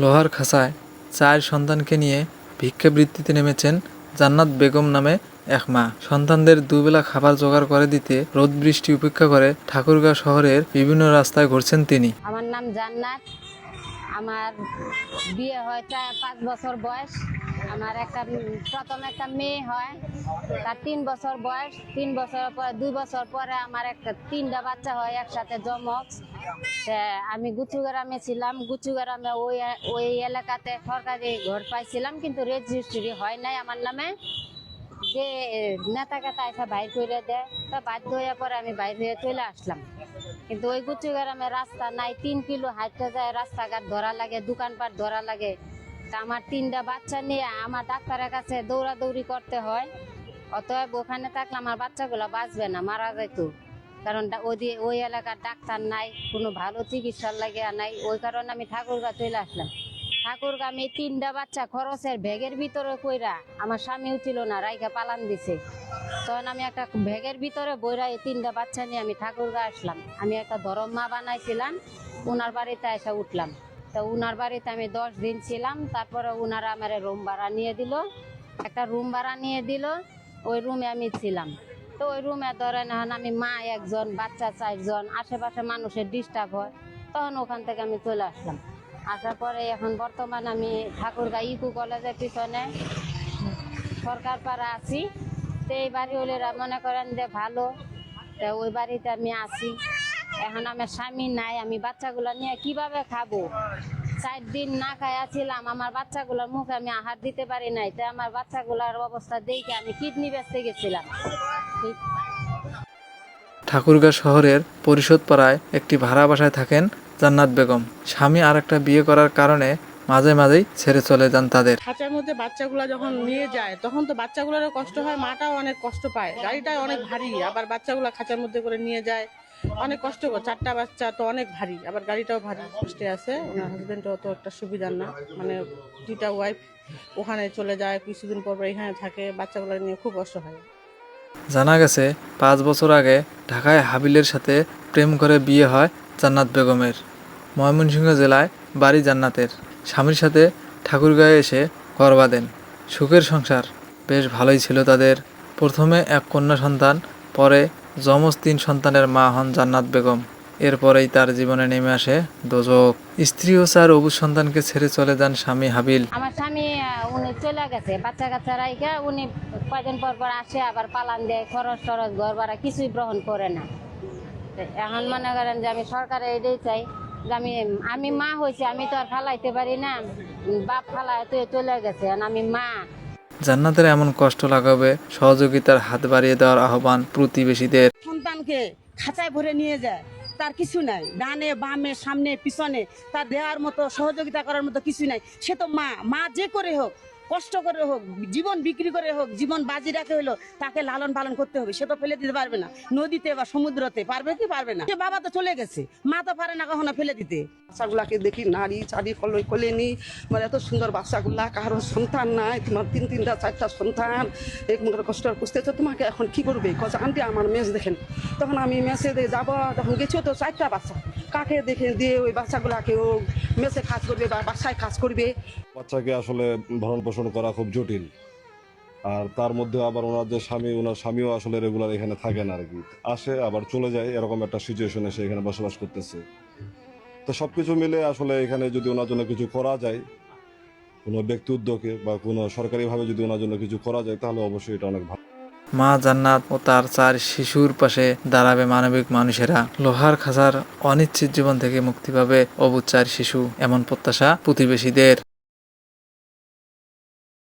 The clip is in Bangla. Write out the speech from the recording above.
লোহার খাসায় চার সন্তানকে নিয়ে ভিক্ষাবৃত্তিতে নেমেছেন জান্নাত বেগম নামে এক মা। সন্তানদের দুবেলা খাবার জোগাড় করে দিতে রোদ বৃষ্টি উপেক্ষা করে ঠাকুরগাঁও শহরের বিভিন্ন রাস্তায় ঘুরছেন তিনি। আমার নাম জান্নাত। আমার বিয়ে হয় পাঁচ বছর বয়স। আমার একটা প্রথম একটা মেয়ে হয়, তার তিন বছর বয়স, তিন বছর পরে, দুই বছর পরে আমার একটা তিনটা বাচ্চা হয়, একসাথে জমক আমি গুচু গ্রামে ছিলাম গুচু গ্রামে ওই ওই এলাকাতে সরকারি ঘর পাইছিলাম, কিন্তু রেজিস্ট্রি হয় নাই আমার নামে। যে নেতা কেতা এসে বাইর করে দেয়, তা বাধ্য হয়ে পরে আমি বাইর হয়ে চলে আসলাম। কিন্তু ওই গুচু গ্রামে রাস্তা নাই, তিন কিলো হাঁটতে যায়, রাস্তাঘাট ধরা লাগে, দোকানপাট ধরা লাগে তা আমার তিনটা বাচ্চা নিয়ে আমার ডাক্তারের কাছে দৌড়াদৌড়ি করতে হয়। অতএব ওখানে থাকলে আমার বাচ্চাগুলো বাঁচবে না, মারা যেত। কারণ ওই ওই এলাকার ডাক্তার নাই, কোনো ভালো চিকিৎসার লাগে নাই। ওই কারণে আমি ঠাকুরগা চলে আসলাম। ঠাকুরগা আমি তিনটা বাচ্চা খরচের ব্যাগের ভিতরে কইরা আমার স্বামী উঠিল না, রাইখা পালান দিছে। তখন আমি একটা ব্যাগের ভিতরে বইরা এই তিনটা বাচ্চা নিয়ে আমি ঠাকুরগা আসলাম। আমি একটা ধরম মা বানাইছিলাম ওনার বাড়িতে এসে উঠলাম। তো উনার বাড়িতে আমি দশ দিন ছিলাম, তারপরে উনারা আমার রুম ভাড়া নিয়ে দিল। একটা রুম ভাড়া নিয়ে দিল, ওই রুমে আমি ছিলাম। তো ওই রুমে ধরেন এখন আমি মা একজন, বাচ্চা চারজন, আশেপাশে মানুষের ডিস্টার্ব হয়। তখন ওখান থেকে আমি চলে আসলাম। আসার পরে এখন বর্তমান আমি ঠাকুরগাঁ ইকু কলেজের পিছনে সরকার পাড়া আছি। তো এই বাড়ি হলেরা মনে করেন যে ভালো, তা ওই বাড়িতে আমি আছি। এখন আমার স্বামী নাই, আমি বাচ্চাগুলো নিয়ে কীভাবে খাব? চার দিন না খাইয়া ছিলাম আমার বাচ্চাগুলোর মুখে আমি আহার দিতে পারি নাই, তাই আমার বাচ্চাগুলোর অবস্থা দেখে আমি কিডনি বেচতে গেছিলাম। ঠাকুরগাঁ শহরের পরিষদ পাড়ায় একটি ভাড়া বাসায় থাকেন জান্নাত বেগম। স্বামী আর একটা বিয়ে করার কারণে মাঝে মাঝেই ছেড়ে চলে যান তাদের। খাঁচার মধ্যে বাচ্চাগুলো যখন নিয়ে যায় তখন তো বাচ্চাগুলোরও কষ্ট হয় মাটাও অনেক কষ্ট পায়। গাড়িটা অনেক ভারী আবার বাচ্চাগুলো খাঁচার মধ্যে করে নিয়ে যায়। অনেক কষ্ট করে চারটা বাচ্চা তো অনেক ভারী আবার গাড়িটাও ভারী কষ্টে আছে। ওনার হাজবেন্ডও তো একটা সুবিধা না মানে দুইটা ওয়াইফ ওখানে চলে যায় কিছুদিন পর পর এখানে থাকে বাচ্চাগুলো নিয়ে খুব কষ্ট হয়। জানা গেছে পাঁচ বছর আগে ঢাকায় হাবিলের সাথে প্রেম করে বিয়ে হয় জান্নাত বেগমের। ময়মনসিংহ জেলায় বাড়ি জান্নাতের। স্বামীর সাথে ঠাকুর ঠাকুরগাঁয়ে এসে ঘর বাঁধেন। সুখের সংসার। বেশ ভালোই ছিল তাদের। প্রথমে এক কন্যা সন্তান, পরে যমজ তিন সন্তানের মা হন জান্নাত বেগম। এরপরেই তার জীবনে নেমে আসে দোজক। স্ত্রী ও চার অবুজ সন্তানকে ছেড়ে চলে যান স্বামী হাবিল। আমার স্বামী উনি চলে গেছে, বাচ্চা কাচ্চা রাইখা উনি কয়দিন পর পর আসে, আবার পালান দেয়, খরচ টরচ ঘর ভাড়া কিছুই গ্রহণ করে না। এখন মনে করেন যে আমি সরকারে এটাই চাই। আমি আমি মা হয়েছি আমি তো আর ফালাইতে পারি না। বাপ ফালায় তো চলে গেছে আর আমি মা। জান্নাতের এমন কষ্ট লাগাবে সহযোগিতার হাত বাড়িয়ে দেওয়ার আহ্বান প্রতিবেশীদের। সন্তানকে খাঁচায় ভরে নিয়ে যায় তার কিছু নাই। ডানে বামে সামনে পিছনে তার দেওয়ার মতো সহযোগিতা করার মতো কিছু নাই। সে তো মা মা যে করে হোক কষ্ট করে হোক জীবন বিক্রি করে হোক জীবন বাজি রাখে হলো তাকে লালন পালন করতে হবে সে তো ফেলে দিতে পারবে না। নদীতে বা সমুদ্রতে পারবে কি পারবে না? বাবা তো চলে গেছে মা তো পারে না কখনো ফেলে দিতে। বাচ্চাগুলাকে দেখি নারী চারি কলে কোলে নি মানে এত সুন্দর বাচ্চাগুলা কারও সন্তান নাই তোমার তিন তিনটা চারটা সন্তান এক মুখের কষ্ট খুঁজতেছে তোমাকে এখন কি করবে? কজ আন্টি আমার মেজ দেখেন তখন আমি মেসে দিয়ে যাব তখন গেছিও তো চারটা বাচ্চা। কাকে দেখে দিয়ে ওই বাচ্চাগুলাকে ও মেসে কাজ করবে বা বাসায় কাজ করবে? বাচ্চাকে আসলে ভরণ পোষণ করা খুব জটিল। আর তার মধ্যে আবার ওনার যে স্বামী, ওনার স্বামীও আসলে রেগুলার এখানে থাকেন আর কি। আসে, আবার চলে যায়, এরকম একটা সিচুয়েশনে সে এখানে বসবাস করতেছে। তো সব কিছু মিলে আসলে এখানে যদি ওনার জন্য কিছু করা যায়, কোনো ব্যক্তি উদ্যোগে বা কোনো সরকারিভাবে যদি ওনার জন্য কিছু করা যায়, তাহলে অবশ্যই এটা অনেক ভালো। মা জান্নাত ও তার চার শিশুর পাশে দাঁড়াবে মানবিক মানুষেরা। লোহার খাঁচার অনিশ্চিত জীবন থেকে মুক্তি পাবে অবুজ চার শিশু, এমন প্রত্যাশা প্রতিবেশীদের।